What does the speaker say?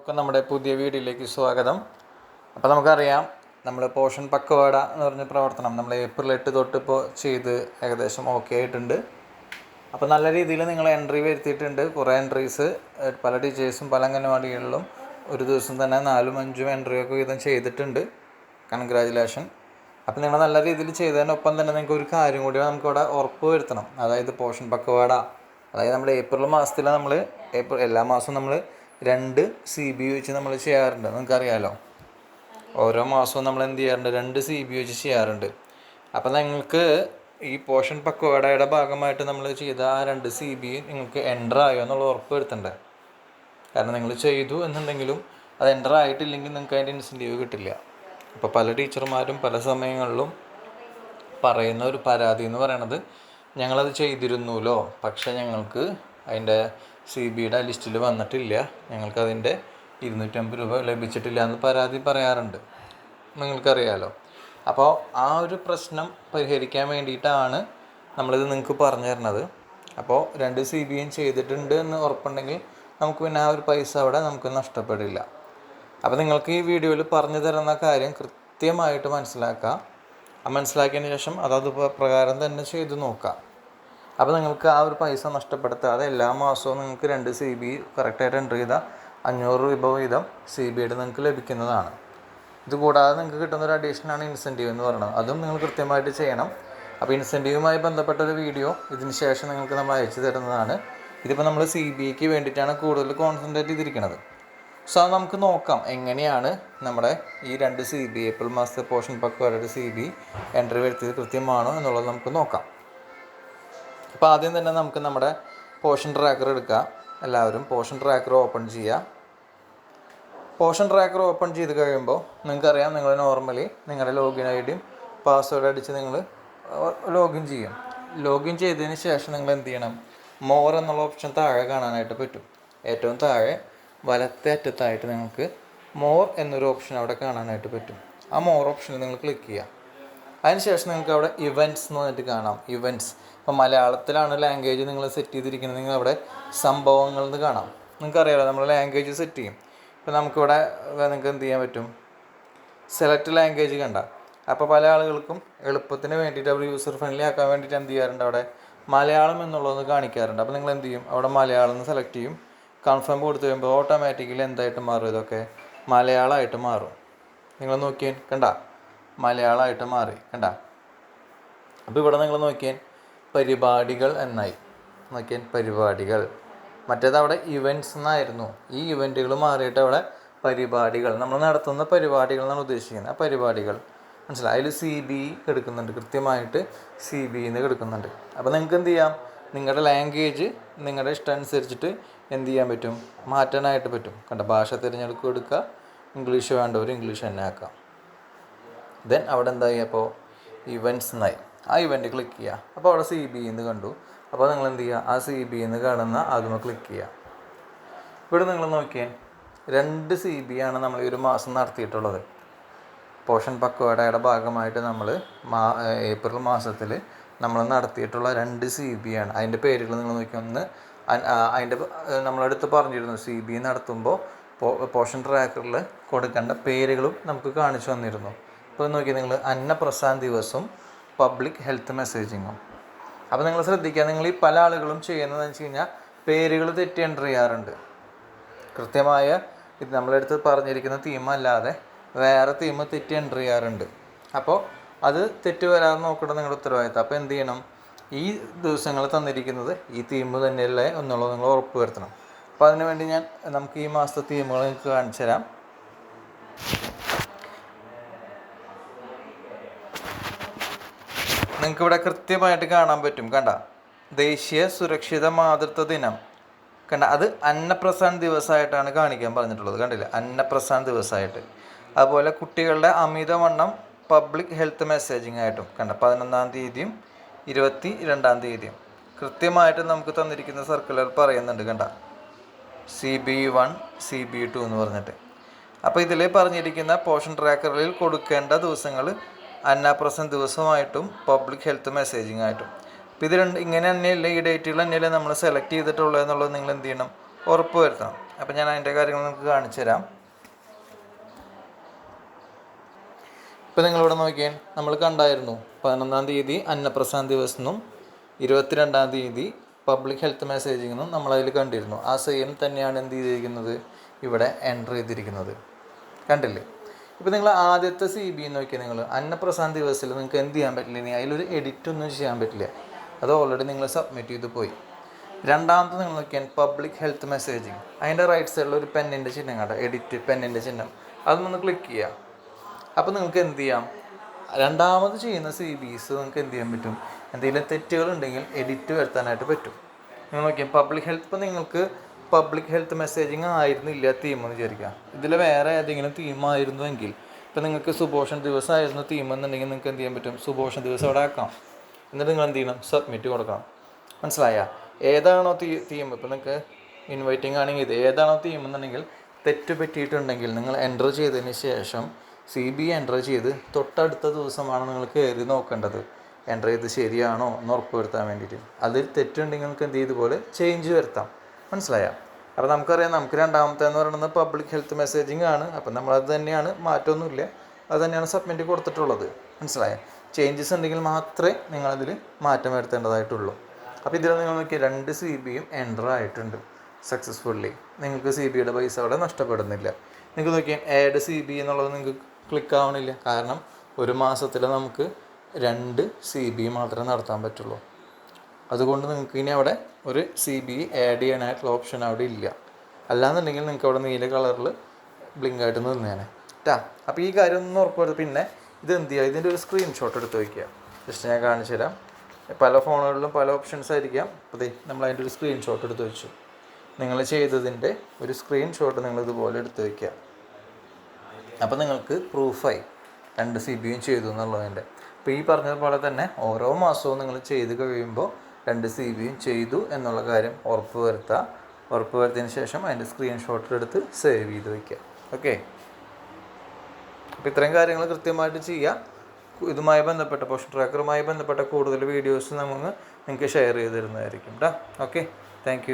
ഒക്കെ നമ്മുടെ പുതിയ വീഡിയോയിലേക്ക് സ്വാഗതം. അപ്പോൾ നമുക്കറിയാം നമ്മൾ പോഷൻ പക്വാട എന്ന് പറഞ്ഞ പ്രവർത്തനം നമ്മൾ ഏപ്രിൽ എട്ട് തൊട്ട് ഇപ്പോൾ ചെയ്ത് ഏകദേശം ഓക്കെ ആയിട്ടുണ്ട്. അപ്പോൾ നല്ല രീതിയിൽ നിങ്ങൾ എൻട്രി വരുത്തിയിട്ടുണ്ട്. കുറേ എൻട്രീസ് പല ടീച്ചേഴ്സും പല അംഗനവാടികളിലും ഒരു ദിവസം തന്നെ നാലും അഞ്ചും എൻട്രിയൊക്കെ വീതം ചെയ്തിട്ടുണ്ട്. കൺഗ്രാജുലേഷൻ അപ്പോൾ നിങ്ങൾ നല്ല രീതിയിൽ ചെയ്തതിനൊപ്പം തന്നെ നിങ്ങൾക്ക് ഒരു കാര്യം കൂടി നമുക്കിവിടെ ഉറപ്പ് വരുത്തണം. അതായത് പോഷൻ പക്വാട അതായത് നമ്മുടെ ഏപ്രിൽ മാസത്തിൽ നമ്മൾ ഏപ്രിൽ എല്ലാ മാസവും നമ്മൾ രണ്ട് സി ബി വെച്ച് നമ്മൾ ചെയ്യാറുണ്ട്. നിങ്ങൾക്കറിയാമല്ലോ ഓരോ മാസവും നമ്മൾ എന്ത് ചെയ്യാറുണ്ട്? രണ്ട് സി ബി വെച്ച് ചെയ്യാറുണ്ട്. അപ്പം നിങ്ങൾക്ക് ഈ പോഷൻ പക്വടയുടെ ഭാഗമായിട്ട് നമ്മൾ ചെയ്ത ആ രണ്ട് സി ബി നിങ്ങൾക്ക് എന്റർ ആയോ എന്നുള്ള ഉറപ്പ് വരുത്തണ്ടേ? കാരണം നിങ്ങൾ ചെയ്തു എന്നുണ്ടെങ്കിലും അത് എന്റർ ആയിട്ടില്ലെങ്കിൽ നിങ്ങൾക്ക് അതിന്റെ ഇൻസെന്റീവ് കിട്ടില്ല. അപ്പോൾ പല ടീച്ചർമാരും പല സമയങ്ങളിലും പറയുന്ന ഒരു പരാതി എന്ന് പറയണത് ഞങ്ങളത് ചെയ്തിരുന്നുല്ലോ പക്ഷേ ഞങ്ങൾക്ക് അതിന്റെ സി ബിയുടെ ലിസ്റ്റിൽ വന്നിട്ടില്ല. ഞങ്ങൾക്കതിന്റെ ഇരുന്നൂറ്റമ്പത് രൂപ ലഭിച്ചിട്ടില്ല എന്ന് പരാതി പറയാറുണ്ട്. നിങ്ങൾക്കറിയാലോ. അപ്പോൾ ആ ഒരു പ്രശ്നം പരിഹരിക്കാൻ വേണ്ടിയിട്ടാണ് നമ്മളിത് നിങ്ങൾക്ക് പറഞ്ഞു തരുന്നത്. അപ്പോൾ രണ്ട് സി ബിയും ചെയ്തിട്ടുണ്ട് എന്ന് ഉറപ്പുണ്ടെങ്കിൽ നമുക്ക് പിന്നെ ആ ഒരു പൈസ അവിടെ നമുക്ക് നഷ്ടപ്പെടില്ല. അപ്പോൾ നിങ്ങൾക്ക് ഈ വീഡിയോയിൽ പറഞ്ഞു തരുന്ന കാര്യം കൃത്യമായിട്ട് മനസ്സിലാക്കാം. മനസ്സിലാക്കിയതിന് ശേഷം അതത് പ്ര- പ്രകാരം തന്നെ ചെയ്തു നോക്കാം. അപ്പോൾ നിങ്ങൾക്ക് ആ ഒരു പൈസ നഷ്ടപ്പെടുത്താതെ എല്ലാ മാസവും നിങ്ങൾക്ക് രണ്ട് സി ബി കറക്റ്റായിട്ട് എന്റർ ചെയ്താൽ അഞ്ഞൂറ് രൂപ വീതം സി ബിയുടെ നിങ്ങൾക്ക് ലഭിക്കുന്നതാണ്. ഇത് കൂടാതെ നിങ്ങൾക്ക് കിട്ടുന്ന ഒരു അഡീഷനാണ് ഇൻസെന്റീവ് എന്ന് പറയുന്നത്. അതും നിങ്ങൾ കൃത്യമായിട്ട് ചെയ്യണം. അപ്പോൾ ഇൻസെന്റീവുമായി ബന്ധപ്പെട്ട ഒരു വീഡിയോ ഇതിന് ശേഷം നിങ്ങൾക്ക് നമ്മൾ അയച്ചു തരുന്നതാണ്. ഇതിപ്പോൾ നമ്മൾ സി ബി ഐക്ക് വേണ്ടിയിട്ടാണ് കൂടുതൽ കോൺസെൻട്രേറ്റ് ചെയ്തിരിക്കുന്നത് സോ അത് നമുക്ക് നോക്കാം. എങ്ങനെയാണ് നമ്മുടെ ഈ രണ്ട് സി ബി ഏപ്രിൽ മാസത്തെ പോർഷൻ പക്വയുടെ സി ബി എൻട്രി വരുത്തിയത് കൃത്യമാണോ എന്നുള്ളത് നമുക്ക് നോക്കാം. അപ്പോൾ ആദ്യം തന്നെ നമുക്ക് നമ്മുടെ പോഷൻ ട്രാക്കർ എടുക്കാം. എല്ലാവരും പോഷൻ ട്രാക്കർ ഓപ്പൺ ചെയ്യുക പോഷൻ ട്രാക്കർ ഓപ്പൺ ചെയ്ത് കഴിയുമ്പോൾ നിങ്ങൾക്കറിയാം നിങ്ങൾ നോർമലി നിങ്ങളുടെ ലോഗിൻ ഐ ഡിയും പാസ്വേഡ് അടിച്ച് നിങ്ങൾ ലോഗിൻ ചെയ്യും. ലോഗിൻ ചെയ്തതിന് ശേഷം നിങ്ങൾ എന്ത് ചെയ്യണം? മോർ എന്നുള്ള ഓപ്ഷൻ താഴെ കാണാനായിട്ട് പറ്റും. ഏറ്റവും താഴെ വലത്തെ അറ്റത്തായിട്ട് നിങ്ങൾക്ക് മോർ എന്നൊരു ഓപ്ഷൻ അവിടെ കാണാനായിട്ട് പറ്റും. ആ മോർ ഓപ്ഷനിൽ നിങ്ങൾ ക്ലിക്ക് ചെയ്യുക അതിനുശേഷം നിങ്ങൾക്ക് അവിടെ ഇവന്റ്സ് എന്ന് പറഞ്ഞിട്ട് കാണാം. ഇവന്റ്സ് ഇപ്പോൾ മലയാളത്തിലാണ് ലാംഗ്വേജ് നിങ്ങൾ സെറ്റ് ചെയ്തിരിക്കുന്നത്. നിങ്ങൾ അവിടെ സംഭവങ്ങൾ എന്ന് കാണാം. നിങ്ങൾക്കറിയാലോ നമ്മൾ ലാംഗ്വേജ് സെറ്റ് ചെയ്യും. ഇപ്പോൾ നമുക്കിവിടെ നിങ്ങൾക്ക് എന്ത് ചെയ്യാൻ പറ്റും? സെലക്ട് ലാംഗ്വേജ് കണ്ട. അപ്പോൾ പല ആളുകൾക്കും എളുപ്പത്തിന് വേണ്ടിയിട്ട് അവർ യൂസർ ഫ്രണ്ട്ലി ആക്കാൻ വേണ്ടിയിട്ട് എന്ത് ചെയ്യാറുണ്ട് അവിടെ? മലയാളം എന്നുള്ളതൊന്ന് കാണിക്കാറുണ്ട്. അപ്പോൾ നിങ്ങൾ എന്ത് ചെയ്യും? അവിടെ മലയാളം എന്ന് സെലക്ട് ചെയ്യും. കൺഫേം കൊടുത്തു കഴിയുമ്പോൾ ഓട്ടോമാറ്റിക്കലി എന്തായിട്ട് മാറും? ഇതൊക്കെ മലയാളമായിട്ട് മാറും. നിങ്ങൾ നോക്കിയാൽ കണ്ട? മലയാളമായിട്ട് മാറി കണ്ട? അപ്പോൾ ഇവിടെ നിങ്ങൾ നോക്കിയാൽ പരിപാടികൾ എന്നായി. നോക്കിയാൽ പരിപാടികൾ. മറ്റേത് അവിടെ ഇവന്റ്സ് എന്നായിരുന്നു. ഈ ഇവന്റുകൾ മാറിയിട്ട് അവിടെ പരിപാടികൾ. നമ്മൾ നടത്തുന്ന പരിപാടികൾ എന്നാണ് ഉദ്ദേശിക്കുന്നത്. ആ പരിപാടികൾ. മനസ്സിലായി? അതിൽ സി ബി എടുക്കുന്നുണ്ട്. കൃത്യമായിട്ട് സി ബി എന്ന് എടുക്കുന്നുണ്ട്. അപ്പോൾ നിങ്ങൾക്ക് എന്ത് ചെയ്യാം? നിങ്ങളുടെ ലാംഗ്വേജ് നിങ്ങളുടെ ഇഷ്ടം അനുസരിച്ചിട്ട് എന്ത് ചെയ്യാൻ പറ്റും? മാറ്റാനായിട്ട് പറ്റും. കണ്ട? ഭാഷ തിരഞ്ഞെടുക്കുക എടുക്കുക. ഇംഗ്ലീഷ് വേണ്ടവർ ഇംഗ്ലീഷ് തന്നെ ആക്കാം ദെൻ അവിടെ എന്തായി? അപ്പോൾ ഇവന്റ്സ് എന്നായി ആ ഇവന്റ് ക്ലിക്ക് ചെയ്യുക. അപ്പോൾ അവിടെ സി ബി എന്ന് കണ്ടു. അപ്പോൾ നിങ്ങൾ എന്ത് ചെയ്യുക? ആ സി ബി എന്ന് കാണുന്ന അതുമ ക്ലിക്ക് ചെയ്യുക. ഇവിടെ നിങ്ങൾ നോക്കിയേ. രണ്ട് സി ബി ആണ് നമ്മൾ ഈ ഒരു മാസം നടത്തിയിട്ടുള്ളത്. പോഷൻ പക്വടയുടെ ഭാഗമായിട്ട് നമ്മൾ മാ ഏപ്രിൽ മാസത്തിൽ നമ്മൾ നടത്തിയിട്ടുള്ള രണ്ട് സി ബി ആണ്. അതിന്റെ പേരുകൾ നിങ്ങൾ നോക്കി ഒന്ന്. അതിന്റെ നമ്മളടുത്ത് പറഞ്ഞിരുന്നു സി ബി നടത്തുമ്പോൾ പോഷൻ ട്രാക്കറിൽ കൊടുക്കേണ്ട പേരുകളും നമുക്ക് കാണിച്ചു തന്നിരുന്നു. ഇപ്പോൾ നോക്കി നിങ്ങൾ അന്നപ്രസ്ഥാന ദിവസവും പബ്ലിക് ഹെൽത്ത് മെസ്സേജിങ്ങും അപ്പോൾ നിങ്ങൾ ശ്രദ്ധിക്കുക നിങ്ങൾ ഈ പല ആളുകളും ചെയ്യുന്നതെന്ന് വെച്ച് കഴിഞ്ഞാൽ പേരുകൾ തെറ്റി എന്റർ ചെയ്യാറുണ്ട്. കൃത്യമായ ഇത് നമ്മളെടുത്ത് പറഞ്ഞിരിക്കുന്ന തീമല്ലാതെ വേറെ തീം തെറ്റി എന്റർ ചെയ്യാറുണ്ട്. അപ്പോൾ അത് തെറ്റ് വരാതെ നോക്കണം നിങ്ങളുടെ ഉത്തരവാദിത്തം. അപ്പോൾ എന്ത് ചെയ്യണം? ഈ ദിവസങ്ങൾ തന്നിരിക്കുന്നത് ഈ തീം തന്നെയല്ലേ എന്നുള്ളത് നിങ്ങൾ ഉറപ്പ് വരുത്തണം. അപ്പോൾ അതിനുവേണ്ടി ഞാൻ നമുക്ക് ഈ മാസത്തെ തീമുകൾ നിങ്ങൾക്ക് കാണിച്ചു തരാം. നിങ്ങൾക്ക് ഇവിടെ കൃത്യമായിട്ട് കാണാൻ പറ്റും. കണ്ട ദേശീയ സുരക്ഷിത മാതൃത്വ ദിനം. കണ്ട അത് അന്നപ്രസാദ് ദിവസമായിട്ടാണ് കാണിക്കാൻ പറഞ്ഞിട്ടുള്ളത്. കണ്ടില്ല? അന്നപ്രസാദ് ദിവസമായിട്ട്. അതുപോലെ കുട്ടികളുടെ അമിതവണ്ണം പബ്ലിക് ഹെൽത്ത് മെസ്സേജിങ് ആയിട്ടും. കണ്ട പതിനൊന്നാം തീയതിയും ഇരുപത്തി രണ്ടാം തീയതിയും. കൃത്യമായിട്ട് നമുക്ക് തന്നിരിക്കുന്ന സർക്കുലർ പറയുന്നുണ്ട്. കണ്ട C B one C B two എന്ന് പറഞ്ഞിട്ട്. അപ്പോൾ ഇതിൽ പറഞ്ഞിരിക്കുന്ന പോഷൻ ട്രാക്കറിൽ കൊടുക്കേണ്ട ദിവസങ്ങൾ അന്നാപ്രസൻ ദിവസമായിട്ടും പബ്ലിക് ഹെൽത്ത് മെസ്സേജിങ് ആയിട്ടും. അപ്പോൾ ഇത് രണ്ട് ഇങ്ങനെ തന്നെയല്ലേ ഈ ഡേറ്റുകൾ തന്നെയല്ലേ നമ്മൾ സെലക്ട് ചെയ്തിട്ടുള്ളത് എന്നുള്ളത് നിങ്ങൾ എന്ത് ചെയ്യണം? ഉറപ്പ് വരുത്തണം. അപ്പം ഞാൻ അതിന്റെ കാര്യങ്ങൾ നിങ്ങൾക്ക് കാണിച്ചു തരാം. ഇപ്പം നിങ്ങളിവിടെ നോക്കിയാൽ നമ്മൾ കണ്ടായിരുന്നു പതിനൊന്നാം തീയതി അന്നപ്രസാദ് ദിവസം എന്നും ഇരുപത്തിരണ്ടാം തീയതി പബ്ലിക് ഹെൽത്ത് മെസ്സേജിംഗ് എന്നും നമ്മളതിൽ കണ്ടിരുന്നു. ആ സെയിം തന്നെയാണ് എന്ത് ചെയ്തിരിക്കുന്നത്? ഇവിടെ എന്റർ ചെയ്തിരിക്കുന്നത്. കണ്ടില്ലേ? ഇപ്പം നിങ്ങൾ ആദ്യത്തെ സി ബി നോക്കിയാൽ നിങ്ങൾ അന്നപ്രസാദ് ദിവസത്തിൽ നിങ്ങൾക്ക് എന്ത് ചെയ്യാൻ പറ്റില്ല? ഇനി അതിലൊരു എഡിറ്റ് ഒന്നും ചെയ്യാൻ പറ്റില്ല. അത് ഓൾറെഡി നിങ്ങൾ സബ്മിറ്റ് ചെയ്ത് പോയി. രണ്ടാമത്തെ നിങ്ങൾ നോക്കിയാൽ പബ്ലിക് ഹെൽത്ത് മെസ്സേജിങ് അതിന്റെ റൈറ്റ് സൈഡിൽ ഒരു പെന്നിന്റെ ചിഹ്നം കണ്ട? എഡിറ്റ് പെന്നിന്റെ ചിഹ്നം. അതൊന്ന് ക്ലിക്ക് ചെയ്യാം. അപ്പോൾ നിങ്ങൾക്ക് എന്ത് ചെയ്യാം? രണ്ടാമത് ചെയ്യുന്ന സി ബീസ് നിങ്ങൾക്ക് എന്ത് ചെയ്യാൻ പറ്റും? എന്തെങ്കിലും തെറ്റുകളുണ്ടെങ്കിൽ എഡിറ്റ് വരുത്താനായിട്ട് പറ്റും. നിങ്ങൾ നോക്കിയാൽ പബ്ലിക് ഹെൽത്ത് നിങ്ങൾക്ക് പബ്ലിക് ഹെൽത്ത് മെസ്സേജിങ് ആയിരുന്നില്ല തീം എന്ന് വിചാരിക്കുക ഇതിൽ വേറെ ഏതെങ്കിലും തീമായിരുന്നു എങ്കിൽ ഇപ്പം നിങ്ങൾക്ക് സുഭോഷൺ ദിവസമായിരുന്നു തീം എന്നുണ്ടെങ്കിൽ നിങ്ങൾക്ക് എന്ത് ചെയ്യാൻ പറ്റും? സുഭോഷൺ ദിവസം അവിടെ ആക്കാം. എന്നിട്ട് നിങ്ങൾ എന്ത് ചെയ്യണം? സബ്മിറ്റ് കൊടുക്കണം. മനസ്സിലായ? ഏതാണോ തീ തീം ഇപ്പം നിങ്ങൾക്ക് ഇൻവൈറ്റിംഗ് ആണെങ്കിൽ ഇത്. ഏതാണോ തീം എന്നുണ്ടെങ്കിൽ തെറ്റ് പറ്റിയിട്ടുണ്ടെങ്കിൽ നിങ്ങൾ എന്റർ ചെയ്തതിന് ശേഷം സി ബി എന്റർ ചെയ്ത് തൊട്ടടുത്ത ദിവസമാണ് നിങ്ങൾ കയറി നോക്കേണ്ടത്. എന്റർ ചെയ്ത് ശരിയാണോ എന്ന് ഉറപ്പ് വരുത്താൻ വേണ്ടിയിട്ട്. അതിൽ തെറ്റുണ്ടെങ്കിൽ നിങ്ങൾക്ക് എന്ത് ചെയ്തുപോലെ ചേഞ്ച് വരുത്താം. മനസ്സിലായ. അപ്പോൾ നമുക്കറിയാം നമുക്ക് രണ്ടാമത്തെ എന്ന് പറയുന്നത് പബ്ലിക് ഹെൽത്ത് മെസ്സേജിങ് ആണ്. അപ്പം നമ്മളത് തന്നെയാണ് മാറ്റമൊന്നുമില്ല. അത് തന്നെയാണ് സബ്മിറ്റ് കൊടുത്തിട്ടുള്ളത്. മനസ്സിലായ? ചേഞ്ചസ് ഉണ്ടെങ്കിൽ മാത്രമേ നിങ്ങളതിൽ മാറ്റം വരുത്തേണ്ടതായിട്ടുള്ളൂ. അപ്പോൾ ഇതിൽ നിങ്ങൾ നോക്കി രണ്ട് സി ബിയും എന്റർ ആയിട്ടുണ്ട് സക്സസ്ഫുള്ളി നിങ്ങൾക്ക് സി ബിയുടെ പൈസ അവിടെ നഷ്ടപ്പെടുന്നില്ല. നിങ്ങൾക്ക് നോക്കിയാൽ ആഡ് സി ബി എന്നുള്ളത് നിങ്ങൾക്ക് ക്ലിക്ക് ആവണില്ല. കാരണം ഒരു മാസത്തിൽ നമുക്ക് രണ്ട് സി ബി മാത്രമേ നടത്താൻ പറ്റുള്ളൂ. അതുകൊണ്ട് നിങ്ങൾക്ക് ഇനി അവിടെ ഒരു സി ബി ആഡ് ചെയ്യാനായിട്ടുള്ള ഓപ്ഷൻ അവിടെ ഇല്ല. അല്ലാന്നുണ്ടെങ്കിൽ നിങ്ങൾക്ക് അവിടെ നീല കളറിൽ ബ്ലിങ്ക് ആയിട്ട് നിന്നേനെ. ട്ടാ അപ്പോൾ ഈ കാര്യം ഒന്ന് ഉറപ്പ് പിന്നെ ഇത് എന്ത് ചെയ്യുക? ഇതിന്റെ ഒരു സ്ക്രീൻഷോട്ട് എടുത്ത് വയ്ക്കുക ജസ്റ്റ് ഞാൻ കാണിച്ചു തരാം. പല ഫോണുകളിലും പല ഓപ്ഷൻസ് ആയിരിക്കാം. അപ്പോൾ നമ്മൾ അതിന്റെ ഒരു സ്ക്രീൻഷോട്ട് എടുത്ത് വെച്ചു. നിങ്ങൾ ചെയ്തതിന്റെ ഒരു സ്ക്രീൻഷോട്ട് നിങ്ങൾ ഇതുപോലെ എടുത്ത് വയ്ക്കുക അപ്പോൾ നിങ്ങൾക്ക് പ്രൂഫായി രണ്ട് സി ബിയും ചെയ്തു എന്നുള്ളതിന്റെ അപ്പോൾ ഈ പറഞ്ഞതുപോലെ തന്നെ ഓരോ മാസവും നിങ്ങൾ ചെയ്ത് കഴിയുമ്പോൾ രണ്ട് സി ബിയും ചെയ്തു എന്നുള്ള കാര്യം ഉറപ്പ് വരുത്തുക ഉറപ്പ് വരുത്തിയതിന് ശേഷം അതിന്റെ സ്ക്രീൻഷോട്ട് എടുത്ത് സേവ് ചെയ്ത് വയ്ക്കുക. ഓക്കെ അപ്പോൾ ഇത്രയും കാര്യങ്ങൾ കൃത്യമായിട്ട് ചെയ്യുക ഇതുമായി ബന്ധപ്പെട്ട പോഷൻ ട്രാക്കറുമായി ബന്ധപ്പെട്ട കൂടുതൽ വീഡിയോസ് നമുക്ക് നിങ്ങൾക്ക് ഷെയർ ചെയ്ത് തരുന്നതായിരിക്കും കേട്ടോ ഓക്കെ താങ്ക്